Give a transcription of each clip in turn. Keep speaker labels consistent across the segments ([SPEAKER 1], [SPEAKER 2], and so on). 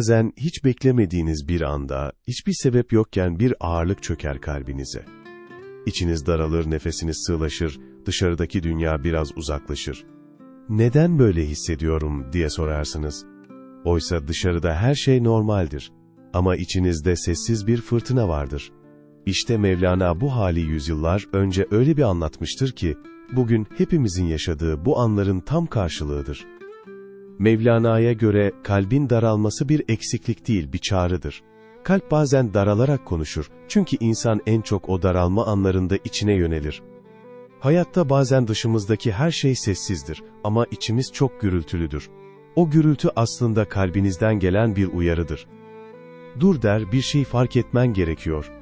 [SPEAKER 1] Bazen hiç beklemediğiniz bir anda, hiçbir sebep yokken bir ağırlık çöker kalbinize. İçiniz daralır, nefesiniz sığlaşır, dışarıdaki dünya biraz uzaklaşır. Neden böyle hissediyorum diye sorarsınız. Oysa dışarıda her şey normaldir. Ama içinizde sessiz bir fırtına vardır. İşte Mevlana bu hali yüzyıllar önce öyle bir anlatmıştır ki, bugün hepimizin yaşadığı bu anların tam karşılığıdır. Mevlana'ya göre kalbin daralması bir eksiklik değil, bir çağrıdır. Kalp bazen daralarak konuşur, çünkü insan en çok o daralma anlarında içine yönelir. Hayatta bazen dışımızdaki her şey sessizdir ama içimiz çok gürültülüdür. O gürültü aslında kalbinizden gelen bir uyarıdır. Dur der, bir şey fark etmen gerekiyor.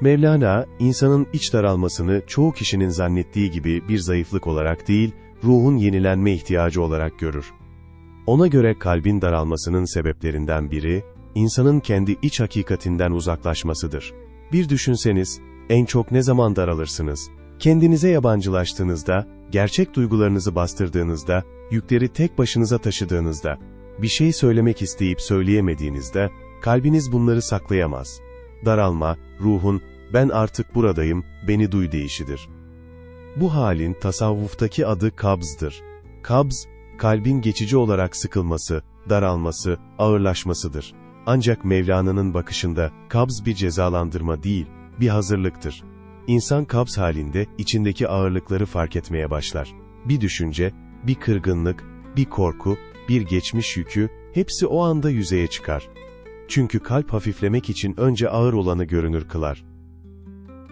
[SPEAKER 1] Mevlana, insanın iç daralmasını çoğu kişinin zannettiği gibi bir zayıflık olarak değil, ruhun yenilenme ihtiyacı olarak görür. Ona göre kalbin daralmasının sebeplerinden biri, insanın kendi iç hakikatinden uzaklaşmasıdır. Bir düşünseniz, en çok ne zaman daralırsınız? Kendinize yabancılaştığınızda, gerçek duygularınızı bastırdığınızda, yükleri tek başınıza taşıdığınızda, bir şey söylemek isteyip söyleyemediğinizde, kalbiniz bunları saklayamaz. Daralma, ruhun, ben artık buradayım, beni duy deyişidir. Bu halin tasavvuftaki adı kabzdır. Kabz, kalbin geçici olarak sıkılması, daralması, ağırlaşmasıdır. Ancak Mevlana'nın bakışında kabz bir cezalandırma değil, bir hazırlıktır. İnsan kabz halinde içindeki ağırlıkları fark etmeye başlar. Bir düşünce, bir kırgınlık, bir korku, bir geçmiş yükü, hepsi o anda yüzeye çıkar. Çünkü kalp hafiflemek için önce ağır olanı görünür kılar.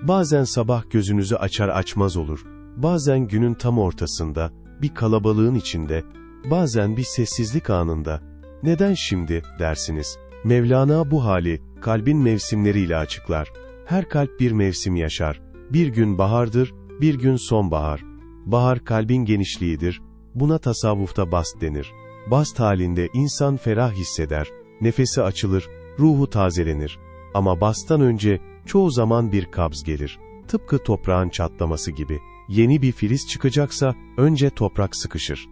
[SPEAKER 1] Bazen sabah gözünüzü açar açmaz olur, bazen günün tam ortasında, bir kalabalığın içinde, bazen bir sessizlik anında. Neden şimdi, dersiniz. Mevlana bu hali, kalbin mevsimleriyle açıklar. Her kalp bir mevsim yaşar. Bir gün bahardır, bir gün sonbahar. Bahar kalbin genişliğidir, buna tasavvufta bast denir. Bast halinde insan ferah hisseder, nefesi açılır, ruhu tazelenir. Ama bastan önce çoğu zaman bir kabz gelir. Tıpkı toprağın çatlaması gibi. Yeni bir filiz çıkacaksa önce toprak sıkışır.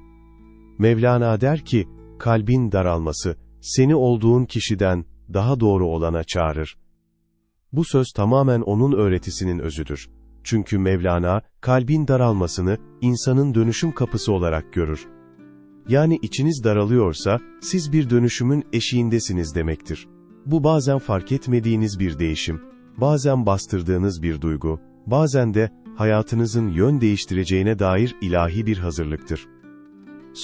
[SPEAKER 1] Mevlana der ki, kalbin daralması, seni olduğun kişiden daha doğru olana çağırır. Bu söz tamamen onun öğretisinin özüdür. Çünkü Mevlana, kalbin daralmasını insanın dönüşüm kapısı olarak görür. Yani içiniz daralıyorsa, siz bir dönüşümün eşiğindesiniz demektir. Bu bazen fark etmediğiniz bir değişim, bazen bastırdığınız bir duygu, bazen de hayatınızın yön değiştireceğine dair ilahi bir hazırlıktır.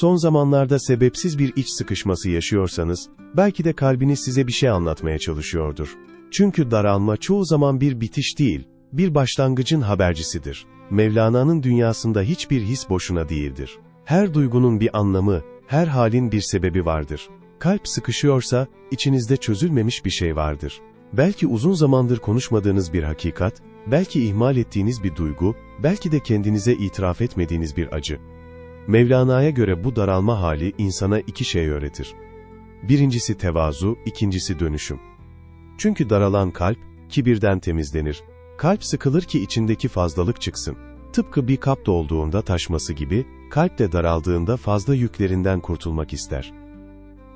[SPEAKER 1] Son zamanlarda sebepsiz bir iç sıkışması yaşıyorsanız, belki de kalbiniz size bir şey anlatmaya çalışıyordur. Çünkü daralma çoğu zaman bir bitiş değil, bir başlangıcın habercisidir. Mevlana'nın dünyasında hiçbir his boşuna değildir. Her duygunun bir anlamı, her halin bir sebebi vardır. Kalp sıkışıyorsa, içinizde çözülmemiş bir şey vardır. Belki uzun zamandır konuşmadığınız bir hakikat, belki ihmal ettiğiniz bir duygu, belki de kendinize itiraf etmediğiniz bir acı. Mevlana'ya göre bu daralma hali insana iki şey öğretir. Birincisi tevazu, ikincisi dönüşüm. Çünkü daralan kalp, kibirden temizlenir. Kalp sıkılır ki içindeki fazlalık çıksın. Tıpkı bir kap dolduğunda taşması gibi, kalp de daraldığında fazla yüklerinden kurtulmak ister.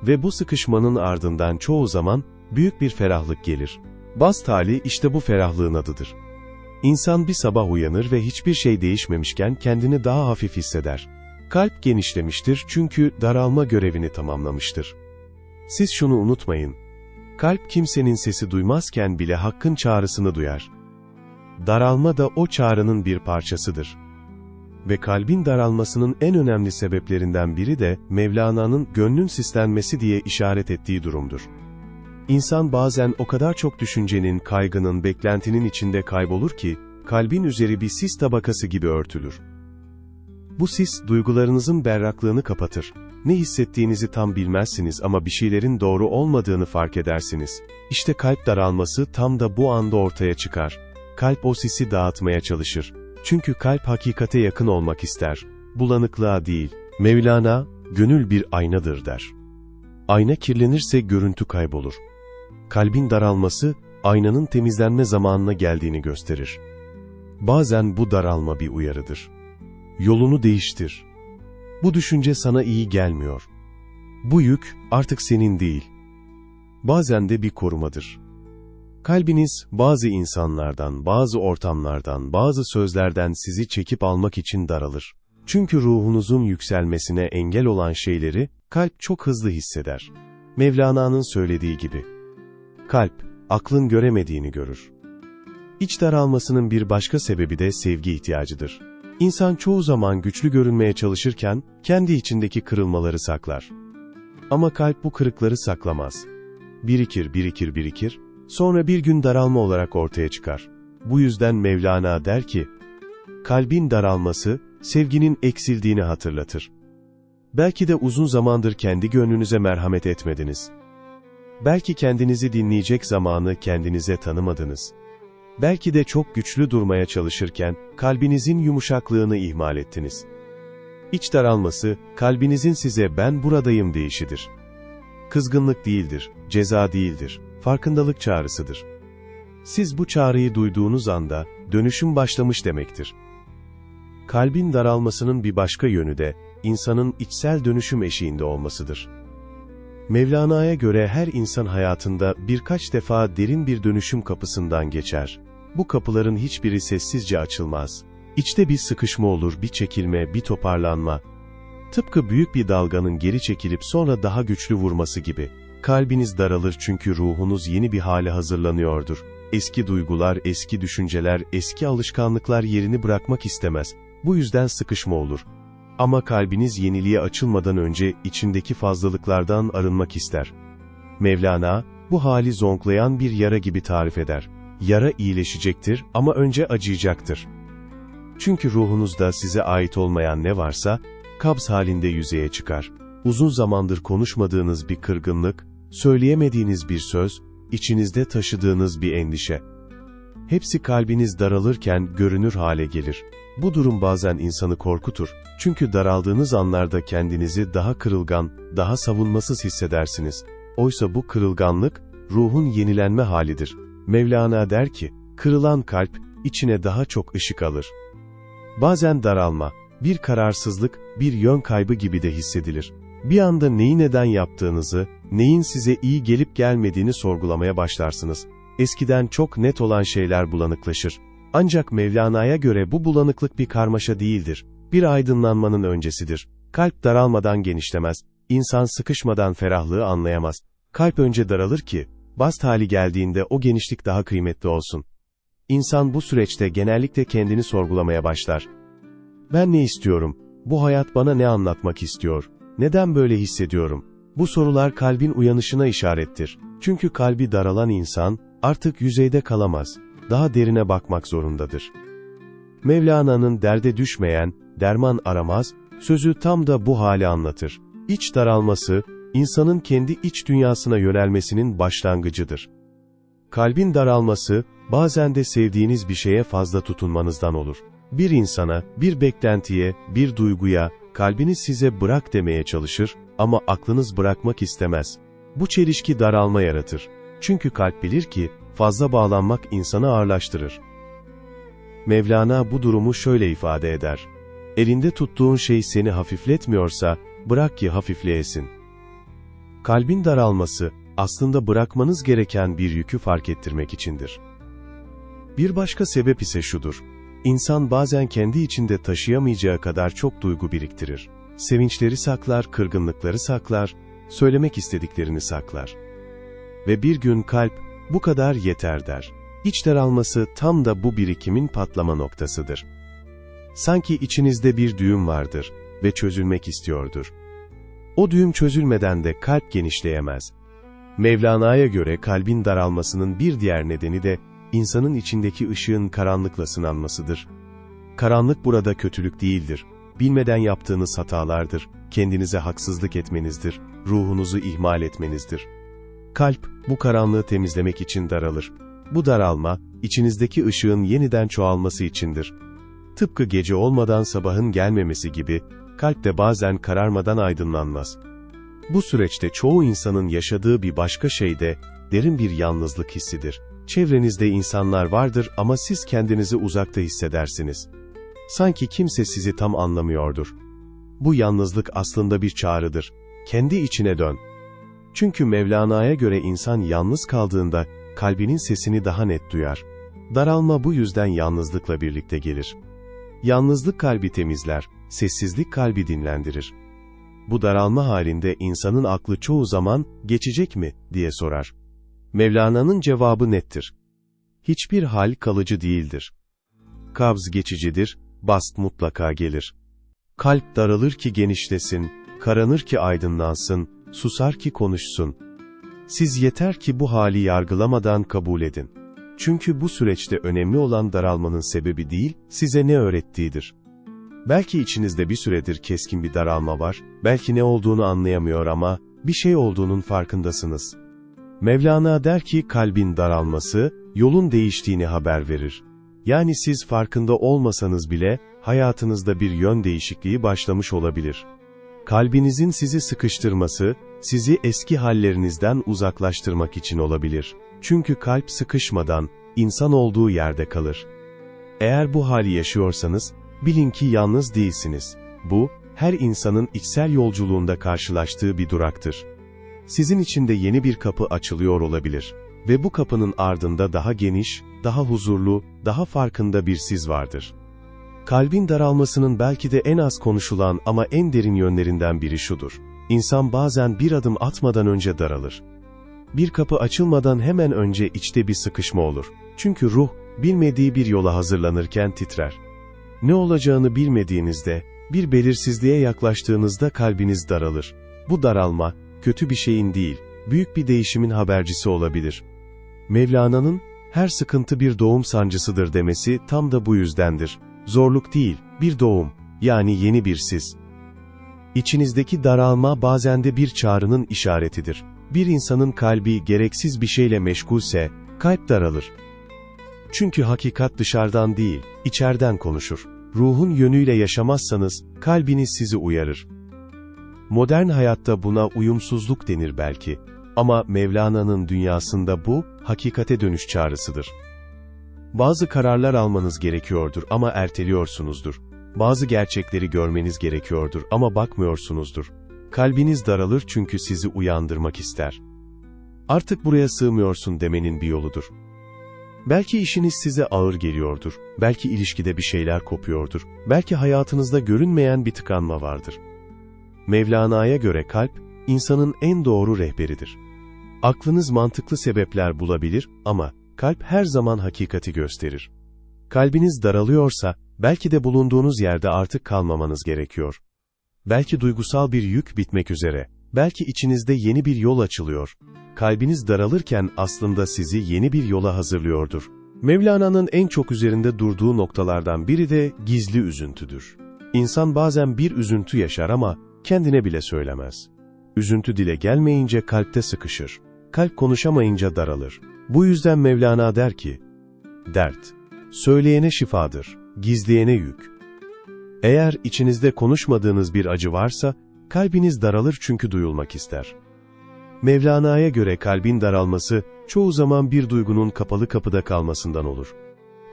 [SPEAKER 1] Ve bu sıkışmanın ardından çoğu zaman, büyük bir ferahlık gelir. Bast hali işte bu ferahlığın adıdır. İnsan bir sabah uyanır ve hiçbir şey değişmemişken kendini daha hafif hisseder. Kalp genişlemiştir çünkü daralma görevini tamamlamıştır. Siz şunu unutmayın. Kalp kimsenin sesi duymazken bile hakkın çağrısını duyar. Daralma da o çağrının bir parçasıdır. Ve kalbin daralmasının en önemli sebeplerinden biri de Mevlana'nın gönlün sislenmesi diye işaret ettiği durumdur. İnsan bazen o kadar çok düşüncenin, kaygının, beklentinin içinde kaybolur ki, kalbin üzeri bir sis tabakası gibi örtülür. Bu sis, duygularınızın berraklığını kapatır. Ne hissettiğinizi tam bilmezsiniz ama bir şeylerin doğru olmadığını fark edersiniz. İşte kalp daralması tam da bu anda ortaya çıkar. Kalp o sisi dağıtmaya çalışır. Çünkü kalp hakikate yakın olmak ister. Bulanıklığa değil. Mevlana, gönül bir aynadır der. Ayna kirlenirse görüntü kaybolur. Kalbin daralması, aynanın temizlenme zamanına geldiğini gösterir. Bazen bu daralma bir uyarıdır. Yolunu değiştir. Bu düşünce sana iyi gelmiyor. Bu yük artık senin değil. bazen de bir korumadır. Kalbiniz bazı insanlardan, bazı ortamlardan, bazı sözlerden sizi çekip almak için daralır. Çünkü ruhunuzun yükselmesine engel olan şeyleri kalp çok hızlı hisseder. Mevlana'nın söylediği gibi. Kalp, aklın göremediğini görür. İç daralmasının bir başka sebebi de sevgi ihtiyacıdır. İnsan çoğu zaman güçlü görünmeye çalışırken kendi içindeki kırılmaları saklar. Ama kalp bu kırıkları saklamaz. Birikir, birikir, birikir, sonra bir gün daralma olarak ortaya çıkar. Bu yüzden Mevlana der ki, kalbin daralması, sevginin eksildiğini hatırlatır. Belki de uzun zamandır kendi gönlünüze merhamet etmediniz. Belki kendinizi dinleyecek zamanı kendinize tanımadınız. Belki de çok güçlü durmaya çalışırken, kalbinizin yumuşaklığını ihmal ettiniz. İç daralması, kalbinizin size ben buradayım deyişidir. Kızgınlık değildir, ceza değildir, farkındalık çağrısıdır. Siz bu çağrıyı duyduğunuz anda, dönüşüm başlamış demektir. Kalbin daralmasının bir başka yönü de, insanın içsel dönüşüm eşiğinde olmasıdır. Mevlana'ya göre her insan hayatında birkaç defa derin bir dönüşüm kapısından geçer. Bu kapıların hiçbiri sessizce açılmaz. İçte bir sıkışma olur, bir çekilme, bir toparlanma. Tıpkı büyük bir dalganın geri çekilip sonra daha güçlü vurması gibi. Kalbiniz daralır çünkü ruhunuz yeni bir hale hazırlanıyordur. Eski duygular, eski düşünceler, eski alışkanlıklar yerini bırakmak istemez. Bu yüzden sıkışma olur. Ama kalbiniz yeniliğe açılmadan önce içindeki fazlalıklardan arınmak ister. Mevlana, bu hali zonklayan bir yara gibi tarif eder. Yara iyileşecektir ama önce acıyacaktır. Çünkü ruhunuzda size ait olmayan ne varsa, kabz halinde yüzeye çıkar. Uzun zamandır konuşmadığınız bir kırgınlık, söyleyemediğiniz bir söz, içinizde taşıdığınız bir endişe. Hepsi kalbiniz daralırken görünür hale gelir. Bu durum bazen insanı korkutur. Çünkü daraldığınız anlarda kendinizi daha kırılgan, daha savunmasız hissedersiniz. Oysa bu kırılganlık, ruhun yenilenme halidir. Mevlana der ki, kırılan kalp, içine daha çok ışık alır. Bazen daralma, bir kararsızlık, bir yön kaybı gibi de hissedilir. Bir anda neyi neden yaptığınızı, neyin size iyi gelip gelmediğini sorgulamaya başlarsınız. Eskiden çok net olan şeyler bulanıklaşır. Ancak Mevlana'ya göre bu bulanıklık bir karmaşa değildir. Bir aydınlanmanın öncesidir. Kalp daralmadan genişlemez. İnsan sıkışmadan ferahlığı anlayamaz. Kalp önce daralır ki, bast hali geldiğinde o genişlik daha kıymetli olsun. İnsan bu süreçte genellikle kendini sorgulamaya başlar. Ben ne istiyorum? Bu hayat bana ne anlatmak istiyor? Neden böyle hissediyorum? Bu sorular kalbin uyanışına işarettir. Çünkü kalbi daralan insan, artık yüzeyde kalamaz. Daha derine bakmak zorundadır. Mevlana'nın derde düşmeyen, derman aramaz, sözü tam da bu hali anlatır. İç daralması, insanın kendi iç dünyasına yönelmesinin başlangıcıdır. Kalbin daralması, bazen de sevdiğiniz bir şeye fazla tutunmanızdan olur. Bir insana, bir beklentiye, bir duyguya, kalbiniz size bırak demeye çalışır ama aklınız bırakmak istemez. Bu çelişki daralma yaratır. Çünkü kalp bilir ki, fazla bağlanmak insanı ağırlaştırır. Mevlana bu durumu şöyle ifade eder. Elinde tuttuğun şey seni hafifletmiyorsa, bırak ki hafifleyesin. Kalbin daralması, aslında bırakmanız gereken bir yükü fark ettirmek içindir. Bir başka sebep ise şudur. İnsan bazen kendi içinde taşıyamayacağı kadar çok duygu biriktirir. Sevinçleri saklar, kırgınlıkları saklar, söylemek istediklerini saklar. Ve bir gün kalp, bu kadar yeter der. İç daralması tam da bu birikimin patlama noktasıdır. Sanki içinizde bir düğüm vardır ve çözülmek istiyordur. O düğüm çözülmeden de kalp genişleyemez. Mevlana'ya göre kalbin daralmasının bir diğer nedeni de insanın içindeki ışığın karanlıkla sınanmasıdır. Karanlık burada kötülük değildir. Bilmeden yaptığınız hatalardır, kendinize haksızlık etmenizdir, ruhunuzu ihmal etmenizdir. Kalp, bu karanlığı temizlemek için daralır. Bu daralma, içinizdeki ışığın yeniden çoğalması içindir. Tıpkı gece olmadan sabahın gelmemesi gibi, kalp de bazen kararmadan aydınlanmaz. Bu süreçte çoğu insanın yaşadığı bir başka şey de, derin bir yalnızlık hissidir. Çevrenizde insanlar vardır ama siz kendinizi uzakta hissedersiniz. Sanki kimse sizi tam anlamıyordur. Bu yalnızlık aslında bir çağrıdır. Kendi içine dön. Çünkü Mevlana'ya göre insan yalnız kaldığında kalbinin sesini daha net duyar. Daralma bu yüzden yalnızlıkla birlikte gelir. Yalnızlık kalbi temizler, sessizlik kalbi dinlendirir. Bu daralma halinde insanın aklı çoğu zaman geçecek mi diye sorar. Mevlana'nın cevabı nettir. Hiçbir hal kalıcı değildir. Kabz geçicidir, bast mutlaka gelir. Kalp daralır ki genişlesin, karanır ki aydınlansın, susar ki konuşsun. Siz yeter ki bu hali yargılamadan kabul edin. Çünkü bu süreçte önemli olan daralmanın sebebi değil, size ne öğrettiğidir. Belki içinizde bir süredir keskin bir daralma var, belki ne olduğunu anlayamıyor ama, bir şey olduğunun farkındasınız. Mevlana der ki kalbin daralması, yolun değiştiğini haber verir. Yani siz farkında olmasanız bile, hayatınızda bir yön değişikliği başlamış olabilir. Kalbinizin sizi sıkıştırması, sizi eski hallerinizden uzaklaştırmak için olabilir. Çünkü kalp sıkışmadan, insan olduğu yerde kalır. Eğer bu hali yaşıyorsanız, bilin ki yalnız değilsiniz. Bu, her insanın içsel yolculuğunda karşılaştığı bir duraktır. Sizin için de yeni bir kapı açılıyor olabilir. Ve bu kapının ardında daha geniş, daha huzurlu, daha farkında bir siz vardır. Kalbin daralmasının belki de en az konuşulan ama en derin yönlerinden biri şudur. İnsan bazen bir adım atmadan önce daralır. Bir kapı açılmadan hemen önce içte bir sıkışma olur. Çünkü ruh, bilmediği bir yola hazırlanırken titrer. Ne olacağını bilmediğinizde, bir belirsizliğe yaklaştığınızda kalbiniz daralır. Bu daralma, kötü bir şeyin değil, büyük bir değişimin habercisi olabilir. Mevlana'nın, her sıkıntı bir doğum sancısıdır demesi tam da bu yüzdendir. Zorluk değil, bir doğum, yani yeni bir siz. İçinizdeki daralma bazen de bir çağrının işaretidir. Bir insanın kalbi gereksiz bir şeyle meşgulse, kalp daralır. Çünkü hakikat dışarıdan değil, içeriden konuşur. Ruhun yönüyle yaşamazsanız, kalbiniz sizi uyarır. Modern hayatta buna uyumsuzluk denir belki. Ama Mevlana'nın dünyasında bu, hakikate dönüş çağrısıdır. Bazı kararlar almanız gerekiyordur ama erteliyorsunuzdur. Bazı gerçekleri görmeniz gerekiyordur ama bakmıyorsunuzdur. Kalbiniz daralır çünkü sizi uyandırmak ister. Artık buraya sığmıyorsun demenin bir yoludur. Belki işiniz size ağır geliyordur, belki ilişkide bir şeyler kopuyordur, belki hayatınızda görünmeyen bir tıkanma vardır. Mevlana'ya göre kalp, insanın en doğru rehberidir. Aklınız mantıklı sebepler bulabilir ama kalp her zaman hakikati gösterir. Kalbiniz daralıyorsa, belki de bulunduğunuz yerde artık kalmamanız gerekiyor. Belki duygusal bir yük bitmek üzere, belki içinizde yeni bir yol açılıyor. Kalbiniz daralırken aslında sizi yeni bir yola hazırlıyordur. Mevlana'nın en çok üzerinde durduğu noktalardan biri de gizli üzüntüdür. İnsan bazen bir üzüntü yaşar ama kendine bile söylemez. Üzüntü dile gelmeyince kalpte sıkışır. Kalp konuşamayınca daralır. Bu yüzden Mevlana der ki, Dert, söyleyene şifadır, gizleyene yük. Eğer içinizde konuşmadığınız bir acı varsa, kalbiniz daralır çünkü duyulmak ister. Mevlana'ya göre kalbin daralması, çoğu zaman bir duygunun kapalı kapıda kalmasından olur.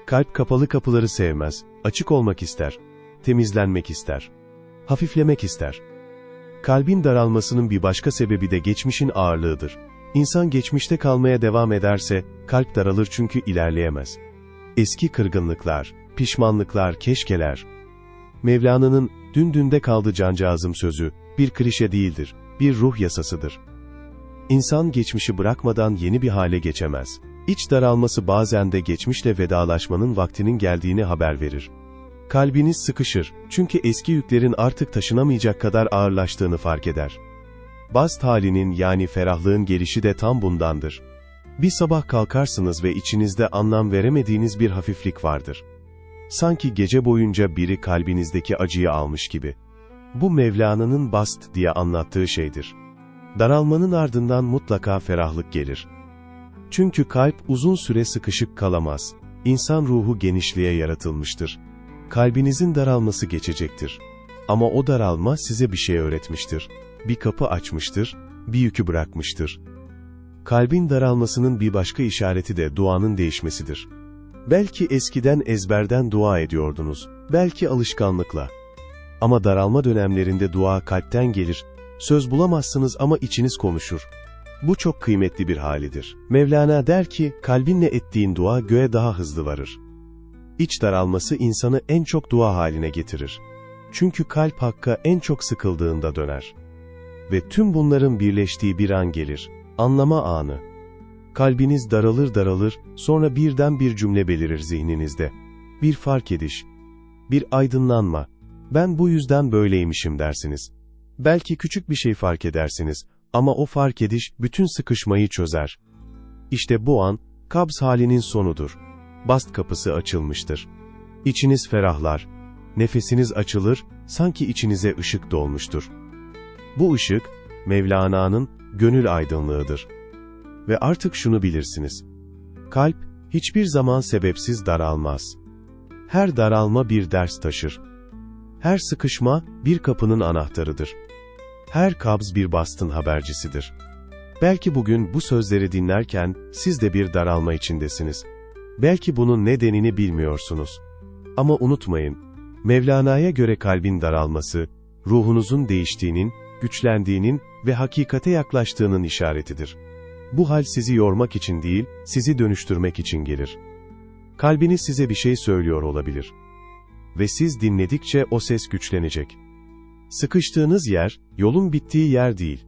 [SPEAKER 1] Kalp kapalı kapıları sevmez, açık olmak ister, temizlenmek ister, hafiflemek ister. Kalbin daralmasının bir başka sebebi de geçmişin ağırlığıdır. İnsan geçmişte kalmaya devam ederse, kalp daralır çünkü ilerleyemez. Eski kırgınlıklar, pişmanlıklar, keşkeler. Mevlana'nın, dün dünde kaldı cancağızım sözü, bir klişe değildir, bir ruh yasasıdır. İnsan geçmişi bırakmadan yeni bir hale geçemez. İç daralması bazen de geçmişle vedalaşmanın vaktinin geldiğini haber verir. Kalbiniz sıkışır, çünkü eski yüklerin artık taşınamayacak kadar ağırlaştığını fark eder. Bast halinin yani ferahlığın gelişi de tam bundandır. Bir sabah kalkarsınız ve içinizde anlam veremediğiniz bir hafiflik vardır. Sanki gece boyunca biri kalbinizdeki acıyı almış gibi. Bu Mevlana'nın bast diye anlattığı şeydir. Daralmanın ardından mutlaka ferahlık gelir. Çünkü kalp uzun süre sıkışık kalamaz. İnsan ruhu genişliğe yaratılmıştır. Kalbinizin daralması geçecektir. Ama o daralma size bir şey öğretmiştir. Bir kapı açmıştır, bir yükü bırakmıştır. Kalbin daralmasının bir başka işareti de duanın değişmesidir. Belki eskiden ezberden dua ediyordunuz, belki alışkanlıkla. Ama daralma dönemlerinde dua kalpten gelir, söz bulamazsınız ama içiniz konuşur. Bu çok kıymetli bir halidir. Mevlana der ki, kalbinle ettiğin dua göğe daha hızlı varır. İç daralması insanı en çok dua haline getirir. Çünkü kalp hakka en çok sıkıldığında döner. Ve tüm bunların birleştiği bir an gelir. Anlama anı. Kalbiniz daralır daralır, sonra birden bir cümle belirir zihninizde. Bir fark ediş. Bir aydınlanma. Ben bu yüzden böyleymişim dersiniz. Belki küçük bir şey fark edersiniz ama o fark ediş bütün sıkışmayı çözer. İşte bu an, kabz halinin sonudur. Bast kapısı açılmıştır. İçiniz ferahlar. Nefesiniz açılır, sanki içinize ışık dolmuştur. Bu ışık, Mevlana'nın gönül aydınlığıdır. Ve artık şunu bilirsiniz. Kalp, hiçbir zaman sebepsiz daralmaz. Her daralma bir ders taşır. Her sıkışma, bir kapının anahtarıdır. Her kabz bir bastın habercisidir. Belki bugün bu sözleri dinlerken, siz de bir daralma içindesiniz. Belki bunun nedenini bilmiyorsunuz. Ama unutmayın, Mevlana'ya göre kalbin daralması, ruhunuzun değiştiğinin, güçlendiğinin ve hakikate yaklaştığının işaretidir. Bu hal sizi yormak için değil, sizi dönüştürmek için gelir. Kalbiniz size bir şey söylüyor olabilir. Ve siz dinledikçe o ses güçlenecek. Sıkıştığınız yer, yolun bittiği yer değil.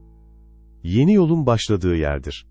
[SPEAKER 1] Yeni yolun başladığı yerdir.